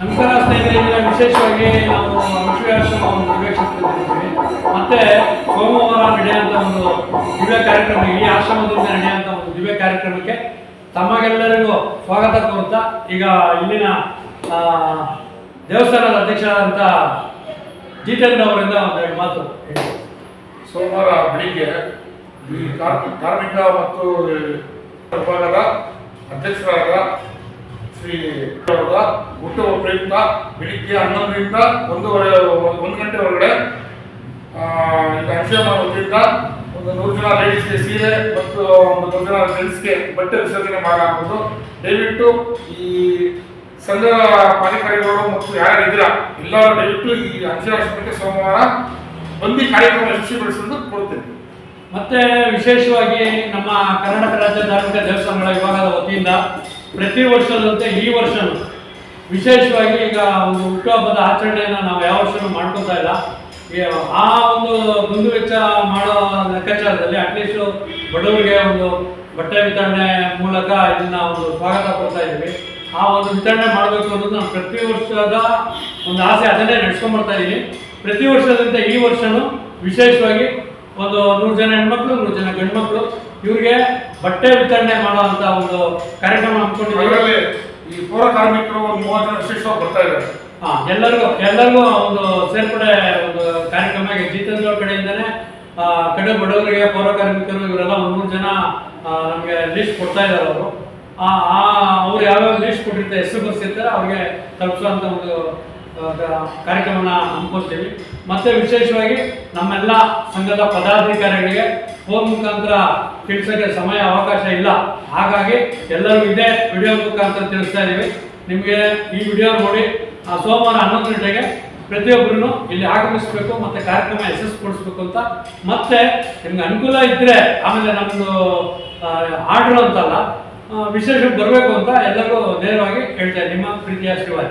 ವಿಶೇಷವಾಗಿ ನಾವು ವಿಶ್ವಾಸವನ್ನು ನಿರ್ವಹಿಸುತ್ತಿದ್ದೀವಿ ಮತ್ತೆ ಸೋಮವಾರ ನಡೆಯುವಂಥ ಒಂದು ದಿವ್ಯ ಕಾರ್ಯಕ್ರಮ ಈ ಆಶ್ರಮದಿಂದ ನಡೆಯುವಂಥ ಒಂದು ದಿವ್ಯ ಕಾರ್ಯಕ್ರಮಕ್ಕೆ ತಮಗೆಲ್ಲರಿಗೂ ಸ್ವಾಗತ ಕೋರುತ್ತಾ, ಈಗ ಇಲ್ಲಿನ ದೇವಸ್ಥಾನದ ಅಧ್ಯಕ್ಷರಾದಂಥ ಜಿತೇಂದ್ರ ಅವರಿಂದ ಒಂದೆರಡು ಮಾತು ಸೋಮವಾರ ಬೆಳಿಗ್ಗೆ ಈ ಕಾರ್- ಕಾರ್ಮಿಕ ಮತ್ತು ವಿಭಾಗದ ಅಧ್ಯಕ್ಷರಾದ ಶ್ರೀ ಹುಟ್ಟುಹಬ್ಬ ಪ್ರಯುಕ್ತ ಬೆಳಿಗ್ಗೆ ಹನ್ನೊಂದರಿಂದ ಒಂದೂವರೆ, ಒಂದು ಗಂಟೆ ಒಳಗಡೆ ಅಂಶಮ ವತಿಯಿಂದ ಒಂದು ನೂರು ಜನ ಲೇಡೀಸ್ಗೆ ಸೀರೆ ಮತ್ತು ಒಂದು ನೂರು ಜನ ಜೆಂಟ್ಸ್ಗೆ ಬಟ್ಟೆ ವಿಸರ್ಜನೆ ಮಾಡಲಾಗುವುದು. ದಯವಿಟ್ಟು ಈ ಸಂಘದ ಪಾಲಿಕಾರಿಗಳು ಮತ್ತು ಯಾರು ಇದ್ದೀರಾ, ಎಲ್ಲರೂ ದಯವಿಟ್ಟು ಈ ಅಂಶರಾಷ್ಟ್ರಕ್ಕೆ ಸೋಮವಾರ ಬಂದು ಕಾರ್ಯಕ್ರಮ ಯಶಸ್ವಿಗೊಳಿಸಲು ಕೊಡ್ತೇನೆ ಮತ್ತೆ ವಿಶೇಷವಾಗಿ ನಮ್ಮ ಕರ್ನಾಟಕ ರಾಜ್ಯ ಧಾರ್ಮಿಕ ದೇವಸ್ಥಾನಗಳ ವಿಭಾಗದ ವತಿಯಿಂದ ಪ್ರತಿ ವರ್ಷದಂತೆ ಈ ವರ್ಷ ವಿಶೇಷವಾಗಿ ಈಗ ಒಂದು ಹುಟ್ಟುಹಬ್ಬದ ಆಚರಣೆಯನ್ನು ನಾವು ಯಾವ ವರ್ಷನೂ ಮಾಡ್ಕೊತಾ ಇಲ್ಲ. ಆ ಒಂದು ದುಂದು ವೆಚ್ಚ ಮಾಡೋ ಲೆಕ್ಕಾಚಾರದಲ್ಲಿ ಅಟ್ಲೀಸ್ಟ್ ಬಡವರಿಗೆ ಒಂದು ಬಟ್ಟೆ ವಿತರಣೆ ಮೂಲಕ ಇದನ್ನ ಒಂದು ಸ್ವಾಗತ ಕೊಡ್ತಾ ಇದ್ದೀವಿ. ಆ ಒಂದು ವಿತರಣೆ ಮಾಡಬೇಕು ಅನ್ನೋದು ನಾನು ಪ್ರತಿ ವರ್ಷದ ಒಂದು ಆಸೆ ಅದನ್ನೇ ನಡ್ಸ್ಕೊಂಡ್ ಬರ್ತಾ ಇದ್ದೀನಿ. ಪ್ರತಿ ವರ್ಷದಂತೆ ಈ ವರ್ಷನೂ ವಿಶೇಷವಾಗಿ ಒಂದು ನೂರು ಜನ ಹೆಣ್ಮಕ್ಳು, ನೂರು ಜನ ಗಂಡು ಮಕ್ಕಳು ಇವ್ರಿಗೆ ಬಟ್ಟೆ ವಿತರಣೆ ಮಾಡುವಂತ ಒಂದು ಕಾರ್ಯಕ್ರಮ ಹಮ್ಮಿಕೊಂಡಿದ್ದೀವಿ. ಈ ಪೌರ ಕಾರ್ಮಿಕರು ಒಂದು ಮೂವತ್ತು ಜನ ವಿಶೇಷವಾಗಿ ಬರ್ತಾ ಇದ್ದಾರೆ. ಹಾ ಎಲ್ಲರಿಗೂ ಎಲ್ಲರಿಗೂ ಒಂದು ಸೇರ್ಪಡೆ ಒಂದು ಕಾರ್ಯಕ್ರಮ ಜಿತೇಂದ್ರ ಕಡೆಯಿಂದನೇ ಕಡು ಬಡವರಿಗೆ ಪೌರ ಕಾರ್ಮಿಕರು ಇವರೆಲ್ಲ ಒಂದು ಮೂರು ಜನ ನಮಗೆ ಲಿಸ್ಟ್ ಕೊಡ್ತಾ ಇದ್ದಾರೆ ಅವರು. ಅವ್ರು ಯಾವ್ಯಾವ ಲಿಸ್ಟ್ ಕೊಟ್ಟಿರ್ತಾರೆ ಹೆಸರು ಬರ್ಸಿರ್ತಾರೆ ಅವ್ರಿಗೆ ತಲುಪಿಸುವಂತ ಒಂದು ಕಾರ್ಯಕ್ರಮನ ಹಮ್ಮಿಕೊಳ್ತೀವಿ. ಮತ್ತೆ ವಿಶೇಷವಾಗಿ ನಮ್ಮೆಲ್ಲ ಸಂಘದ ಪದಾಧಿಕಾರಿಗಳಿಗೆ ಫೋನ್ ಮುಖಾಂತರ ತಿಳಿಸೋಕ್ಕೆ ಸಮಯ, ಅವಕಾಶ ಇಲ್ಲ. ಹಾಗಾಗಿ ಎಲ್ಲರೂ ಇದೇ ವಿಡಿಯೋ ಮುಖಾಂತರ ತಿಳಿಸ್ತಾ ಇದ್ದೀವಿ ನಿಮಗೆ ಈ ವಿಡಿಯೋ ನೋಡಿ, ಆ ಸೋಮವಾರ ಹನ್ನೊಂದು ಗಂಟೆಗೆ ಪ್ರತಿಯೊಬ್ಬರೂ ಇಲ್ಲಿ ಆಗಮಿಸಬೇಕು ಮತ್ತು ಕಾರ್ಯಕ್ರಮ ಯಶಸ್ವಿಗೊಳಿಸ್ಬೇಕು ಅಂತ. ಮತ್ತೆ ನಿಮ್ಗೆ ಅನುಕೂಲ ಇದ್ದರೆ ಆಮೇಲೆ ನಮ್ಮದು ಆರ್ಡ್ರು ಅಂತಲ್ಲ ವಿಶೇಷ ಬರಬೇಕು ಅಂತ ಎಲ್ಲರಿಗೂ ನೇರವಾಗಿ ಹೇಳ್ತೇನೆ ನಿಮ್ಮ ಪ್ರೀತಿಯ ಆಶೀರ್ವಾದ.